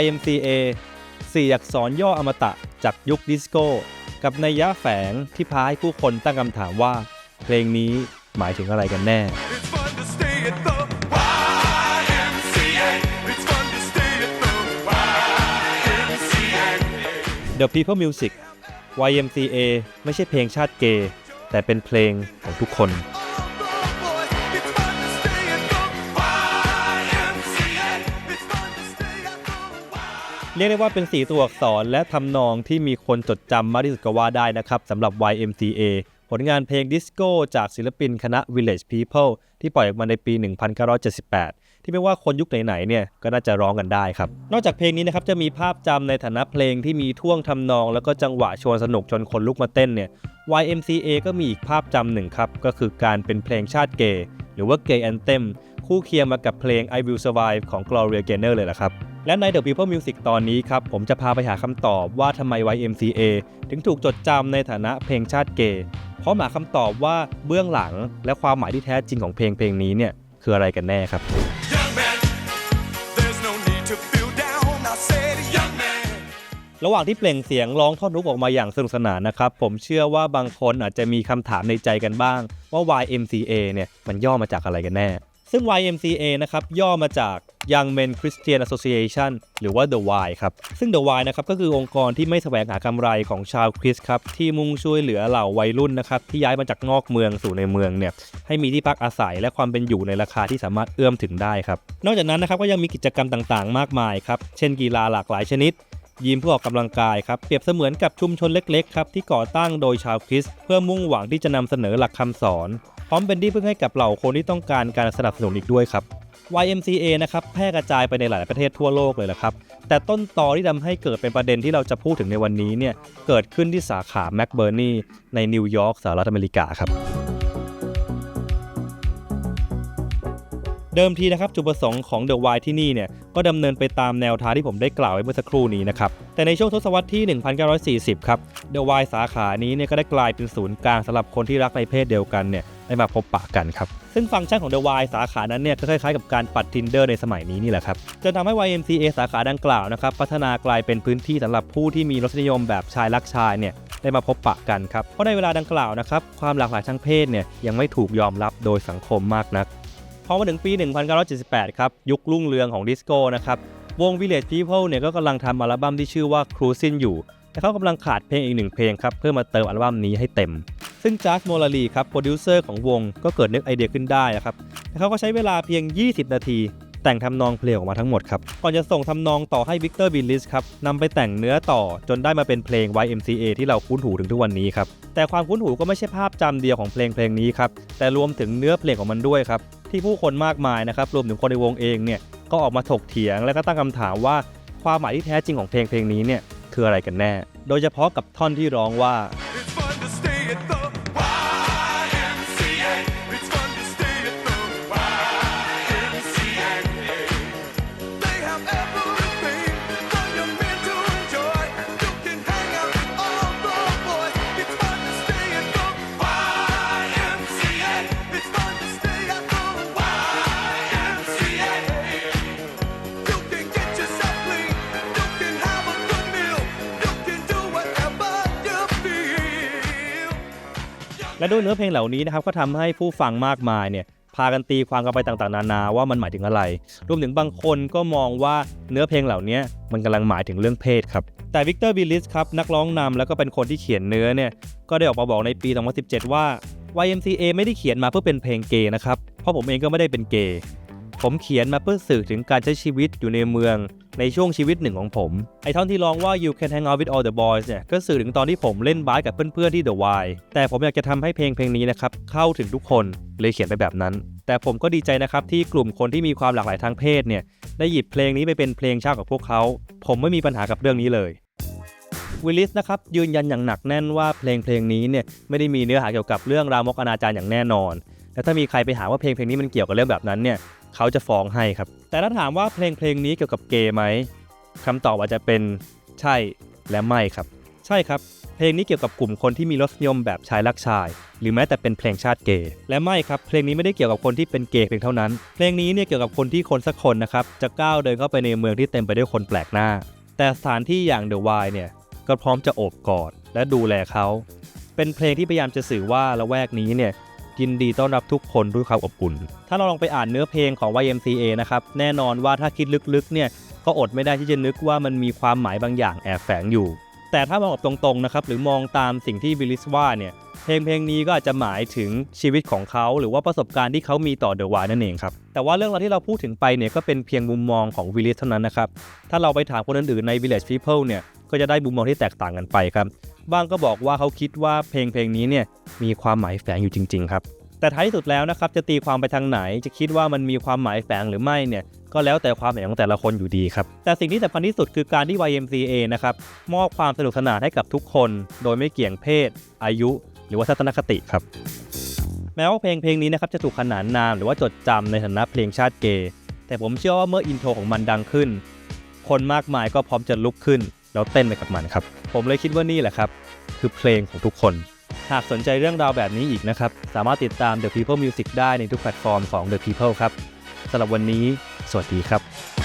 YMCA 4อักษรย่ออมตะจากยุคดิสโก้ กับนัยยะแฝงที่พาให้ผู้คนตั้งคำถามว่า เพลงนี้หมายถึงอะไรกันแน่ It's fun to stay at the YMCA. It's fun to stay at the YMCA. The People Music YMCA ไม่ใช่เพลงชาติเกย์แต่เป็นเพลงของทุกคน เรียกได้ว่าเป็นสีตัวอักษรและทำนองที่มีคนจดจำมากที่สุดก็ว่าได้นะครับสำหรับ YMCA ผลงานเพลงดิสโก้จากศิลปินคณะ Village People ที่ปล่อยออกมาในปี 1978 ที่ไม่ว่าคนยุคไหนๆเนี่ยก็น่าจะร้องกันได้ครับ นอกจากเพลงนี้นะครับจะมีภาพจำในฐานะเพลงที่มีท่วงทำนอง แล้วก็จังหวะชวนสนุกจนคนลุกมาเต้นเนี่ย YMCA ก็มีอีกภาพจำหนึ่งครับ ก็คือการเป็นเพลงชาติเกย์หรือว่า Gay Anthem คู่เคียงมากับเพลง I Will Survive ของ Gloria Gaynor เลยล่ะครับ และใน The People Music ตอนนี้ครับ ผมจะพาไปหาคำตอบว่าทำไม YMCA ถึงถูกจดจำในฐานะเพลงชาติเกย์เพราะหาคำตอบว่าเบื้องหลังและความหมายที่แท้จริงของเพลงเพลงนี้เนี่ยคืออะไรกันแน่ครับ Young man, there's no need to feel down. I said, young man. ระหว่างที่เปล่งเสียงร้องท่อนฮุกออกมาอย่างสนุกสนานนะครับ ผมเชื่อว่าบางคนอาจจะมีคำถามในใจกันบ้าง ว่า YMCA เนี่ยมันย่อมาจากอะไรกันแน่ ซึ่ง YMCA นะครับย่อมาจาก Young Men Christian Association หรือว่า The Y ครับ ซึ่ง The Y นะครับก็คือองค์กรที่ไม่แสวงหากำไรของชาวคริสครับ ที่มุ่งช่วยเหลือเหล่าวัยรุ่นนะครับ ที่ย้ายมาจากนอกเมืองสู่ในเมืองเนี่ย ให้มีที่พักอาศัยและความเป็นอยู่ในราคาที่สามารถเอื้อมถึงได้ครับ นอกจากนั้นนะครับก็ยังมีกิจกรรมต่างๆ มากมายครับ เช่นกีฬาหลากหลายชนิดยิมเพื่อออกกำลังกายครับ เปรียบเสมือนกับชุมชนเล็กๆครับที่ก่อตั้งโดยชาวคริสเพื่อมุ่งหวังที่จะนำเสนอหลักคำสอน พร้อมเป็นที่พึ่งให้กับเหล่าคนที่ต้องการการสนับสนุนอีกด้วยครับ YMCA นะครับแพร่กระจายไปในหลายประเทศทั่วโลกเลยละครับ แต่ต้นตอที่ทำให้เกิดเป็นประเด็นที่เราจะพูดถึงในวันนี้เนี่ยเกิดขึ้นที่สาขาแมคเบอร์นีในนิวยอร์กสหรัฐอเมริกาครับ เดิมทีนะครับจุดประสงค์ของ The Y ที่นี่เนี่ยก็ดำเนินไปตามแนวทางที่ผมได้กล่าวไว้เมื่อสักครู่นี้นะครับ แต่ในช่วงทศวรรษที่ 1940 ครับ The Y สาขานี้เนี่ยก็ได้กลายเป็นศูนย์กลางสำหรับคนที่รักในเพศเดียวกันเนี่ย ได้มาพบปะกันครับ ซึ่งฟังก์ชันของ The Y สาขานั้นเนี่ยก็คล้ายๆกับการปัด Tinder ในสมัยนี้นี่แหละครับจนทำให้ YMCA สาขาดังกล่าวนะครับพัฒนากลายเป็นพื้นที่สำหรับผู้ที่มีรสนิยมแบบชายรักชายเนี่ยได้มาพบปะกันครับเพราะในเวลาดังกล่าวนะครับความหลากหลายทางเพศเนี่ยยังไม่ถูกยอมรับโดยสังคมมากนักพอมาถึงปี 1978 ครับยุครุ่งเรืองของดิสโก้นะครับวง Village People เนี่ยก็กำลังทำอัลบั้มที่ชื่อว่า Cruising อยู่ แต่เขากำลังขาดเพลงอีกหนึ่งเพลงครับเพื่อมาเติมอัลบั้มนี้ให้เต็ม ซึ่งจัสโมลารีครับโปรดิวเซอร์ของวงก็เกิดนึกไอเดียขึ้นได้ครับแต่เขาก็ใช้เวลาเพียง 20 นาที แต่งทำนองเพลงออกมาทั้งหมดครับ ก่อนจะส่งทำนองต่อให้วิกเตอร์บิลลิสครับนำไปแต่งเนื้อต่อจนได้มาเป็นเพลง YMCA ที่เราคุ้นหูถึงทุกวันนี้ครับ แต่ความคุ้นหูก็ไม่ใช่ภาพจำเดียวของเพลงเพลงนี้ครับ แต่รวมถึงเนื้อเพลงของมันด้วยครับ ที่ผู้คนมากมายนะครับ รวมถึงคนในวงเองเนี่ย ก็ออกมาถกเถียงและก็ตั้งคำถามว่าความหมายที่แท้จริงของเพลงเพลงนี้เนี่ยคืออะไรกันแน่ โดยเฉพาะกับท่อนที่ร้องว่า และด้วยเนื้อเพลงเหล่านี้นะครับก็ทำให้ผู้ฟังมากมายเนี่ยพากันตีความกันไปต่างๆ นานาว่ามันหมายถึงอะไร รวมถึงบางคนก็มองว่าเนื้อเพลงเหล่านี้มันกำลังหมายถึงเรื่องเพศครับ แต่วิกเตอร์บิลลิสครับนักร้องนำแล้วก็เป็นคนที่เขียนเนื้อเนี่ยก็ได้ออกมาบอกในปี 2017 ว่า YMCA ไม่ได้เขียนมาเพื่อเป็นเพลงเกย์นะครับ เพราะผมเองก็ไม่ได้เป็นเกย์ ผมเขียนมาเพื่อสื่อถึงการใช้ชีวิตอยู่ในเมืองในช่วงชีวิตหนึ่งของผม ไอท่อนที่ร้องว่า you can hang out with all the boys เนี่ย ก็สื่อถึงตอนที่ผมเล่นบาสกับเพื่อนๆที่ The Y แต่ผมอยากจะทำให้เพลงเพลงนี้นะครับ เข้าถึงทุกคนเลยเขียนไปแบบนั้น แต่ผมก็ดีใจนะครับ ที่กลุ่มคนที่มีความหลากหลายทางเพศเนี่ย ได้หยิบเพลงนี้ไปเป็นเพลงชาติกับพวกเขา ผมไม่มีปัญหากับเรื่องนี้เลยวิลลิสนะครับยืนยันอย่างหนักแน่นว่าเพลงเพลงนี้เนี่ยไม่ได้มีเนื้อหาเกี่ยวกับเรื่องรามกอนาจารอย่างแน่นอน และถ้ามีใครไปหาว่าเพลงเพลงนี้มันเกี่ยวกับเรื่องแบบนั้นเนี่ย เขาจะฟ้องให้ครับ แต่ถ้าถามว่าเพลงเพลงนี้เกี่ยวกับเกย์ไหมคำตอบอาจจะเป็นใช่และไม่ครับ ใช่ครับ เพลงนี้เกี่ยวกับกลุ่มคนที่มีรสนิยมแบบชายรักชาย หรือแม้แต่เป็นเพลงชาติเกย์และไม่ครับ เพลงนี้ไม่ได้เกี่ยวกับคนที่เป็นเกย์เพียงเท่านั้น เพลงนี้เนี่ยเกี่ยวกับคนที่คนสักคนนะครับจะก้าวเดินเข้าไปในเมืองที่เต็มไปด้วยคนแปลกหน้า แต่สถานที่อย่างเดอะวายเนี่ยก็พร้อมจะโอบกอดและดูแลเขาเป็นเพลงที่พยายามจะสื่อว่าละแวกนี้เนี่ย ยินดีต้อนรับทุกคนด้วยความอบอุ่น ถ้าเราลองไปอ่านเนื้อเพลงของ YMCA นะครับ แน่นอนว่าถ้าคิดลึกๆ เนี่ย ก็อดไม่ได้ที่จะนึกว่ามันมีความหมายบางอย่างแอบแฝงอยู่ แต่ถ้ามองออกตรงๆ นะครับ หรือมองตามสิ่งที่วิลลิสว่าเนี่ย เพลงเพลงนี้ก็อาจจะหมายถึงชีวิตของเขา หรือว่าประสบการณ์ที่เขามีต่อเดอะวายนั่นเองครับ แต่ว่าเรื่องราวที่เราพูดถึงไปเนี่ยก็เป็นเพียงมุมมองของวิลเลิสเท่านั้นนะครับ ถ้าเราไปถามคนอื่นๆใน Village People เนี่ยก็จะได้มุมมองที่แตกต่างกันไปครับบางก็บอกว่าเขาคิดว่าเพลงเพลงนี้เนี่ยมีความหมายแฝงอยู่จริง ๆ ครับ แต่ท้ายที่สุดแล้วนะครับจะตีความไปทางไหน จะคิดว่ามันมีความหมายแฝงหรือไม่เนี่ยก็แล้วแต่ความเห็นของแต่ละคนอยู่ดีครับ แต่สิ่งที่สำคัญที่สุดคือการที่ YMCA นะครับมอบความสนุกสนานให้กับทุกคน โดยไม่เกี่ยงเพศ อายุ รือว่าทัศนคติครับ แม้ว่าเพลงเพลงนี้นะครับจะถูกขนานนามหรือว่าจดจำในฐานะเพลงชาติเกย์แต่ผมเชื่อว่าเมื่ออินโทรของมันดังขึ้น คนมากมายก็พร้อมจะลุกขึ้น แล้วเต้นไปกับมันครับ ผมเลยคิดว่านี่แหละครับ คือเพลงของทุกคน หากสนใจเรื่องราวแบบนี้อีกนะครับ สามารถติดตาม The People Music ได้ในทุกแพลตฟอร์มของ The People ครับสำหรับวันนี้ สวัสดีครับ